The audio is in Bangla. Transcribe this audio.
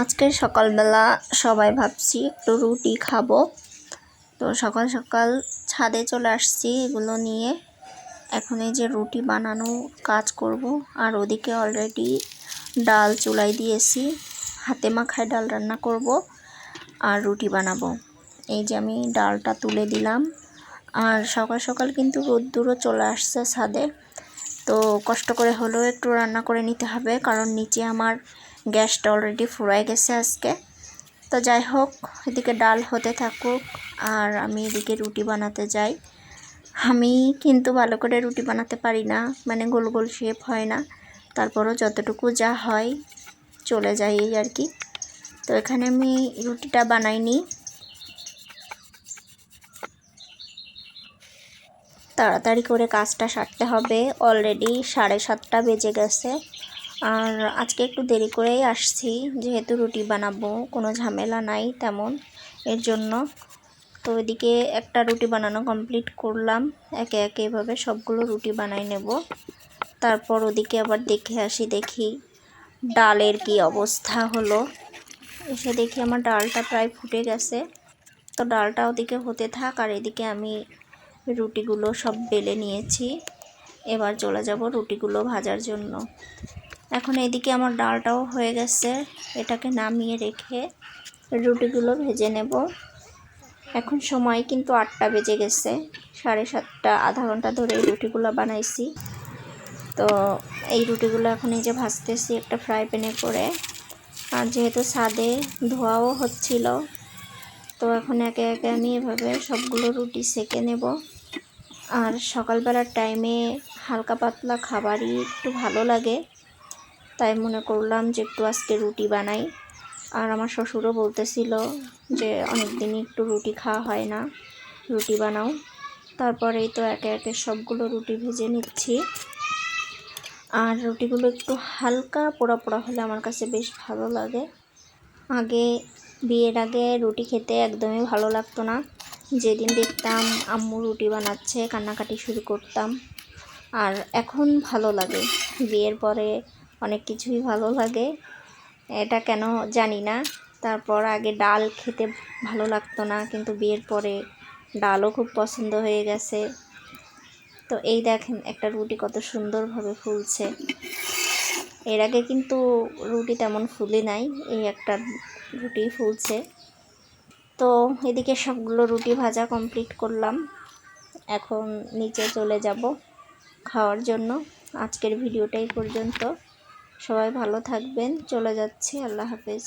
আজকে সকালবেলা সবাই ভাবছি একটু রুটি খাব। তো সকাল সকাল ছাদে চলে আসছি এগুলো নিয়ে। এখন এই যে রুটি বানানো কাজ করব, আর ওদিকে অলরেডি ডাল চুলাই দিয়েছি, হাতে মাখায় ডাল রান্না করব আর রুটি বানাবো। এই যে আমি ডালটা তুলে দিলাম, আর সকাল সকাল কিন্তু রোদ্দুরও চলে আসছে ছাদে। তো কষ্ট করে হলেও একটু রান্না করে নিতে হবে, কারণ নিচে আমার গ্যাসটা অলরেডি ফুরাই গেছে আজকে। তো যাই হোক, এদিকে ডাল হতে থাকুক, আর আমি এদিকে রুটি বানাতে যাই। আমি কিন্তু ভালো করে রুটি বানাতে পারি না মানে গোল গোল শেপ হয় না। তারপরও যতটুকু যা হয়, চলে যায় এই আর কি। তো এখানে আমি রুটিটা বানাইনি। তাড়াতাড়ি করে কাজটা সারতে হবে। অলরেডি সাড়ে সাতটা বেজে গেছে। আর আজকে একটু দেরি করেই আসছি, যেহেতু রুটি বানাবো, কোনো ঝামেলা নাই তেমন এর জন্য। তো এদিকে একটা রুটি বানানো কমপ্লিট করলাম। একে একে এভাবে সবগুলো রুটি বানাই নেব। তারপর ওদিকে আবার দেখে আসি, দেখি ডালের কি অবস্থা হলো। এসে দেখি আমার ডালটা প্রায় ফুটে গেছে। তো ডালটা ওদিকে হতে থাক, আর এদিকে আমি রুটিগুলো সব বেলে নিয়েছি। এবার চলে যাব রুটিগুলো ভাজার জন্য। এখন এদিকে আমার ডালটাও হয়ে গেছে। এটাকে নামিয়ে রেখে রুটিগুলো ভেজে নেব। এখন সময় কিন্তু আটটা বেজে গেছে। সাড়ে সাতটা, আধা ঘণ্টা ধরে এই রুটিগুলো বানাইছি। তো এই রুটিগুলো এখন এই যে ভাজতেছি একটা ফ্রাই প্যানে করে। আর যেহেতু ছাদে ধোয়াও হচ্ছিল, তো এখন একে একে আমি এভাবে সবগুলো রুটি সেকে নেব। আর সকালবেলার টাইমে হালকা পাতলা খাবারই একটু ভালো লাগে। তাই মনে করলাম যে একটু আজকে রুটি বানাই। আর আমার শ্বশুরও বলতেছিল যে অনেক দিনই একটু রুটি খাওয়া হয় না, রুটি বানাও। তারপরেই তো একে একে সবগুলো রুটি ভেজে নিচ্ছি। আর রুটিগুলো একটু হালকা পোড়া পোড়া হলে আমার কাছে বেশ ভালো লাগে। আগে বিয়ের আগে রুটি খেতে একদমই ভালো লাগতো না। যেদিন দেখতাম আম্মু রুটি বানাচ্ছে, কান্নাকাটি শুরু করতাম। আর এখন ভালো লাগে। বিয়ের পরে অনেক কিছুই ভালো লাগে। এটা কেন জানি না। তারপর আগে ডাল খেতে ভালো লাগতো না, কিন্তু বিয়ের পরে ডালও খুব পছন্দ হয়ে গেছে। তো এই দেখেন, একটা রুটি কত সুন্দরভাবে ফুলছে। এর আগে কিন্তু রুটি তেমন ফুলে নাই, এই একটা রুটি ফুলছে। তো এদিকে সবগুলো রুটি ভাজা কমপ্লিট করলাম। এখন নিচে চলে যাব খাওয়ার জন্য। আজকের ভিডিওটাই পর্যন্ত। সবাই ভালো থাকবেন। চলে যাচ্ছি। আল্লাহ হাফেজ।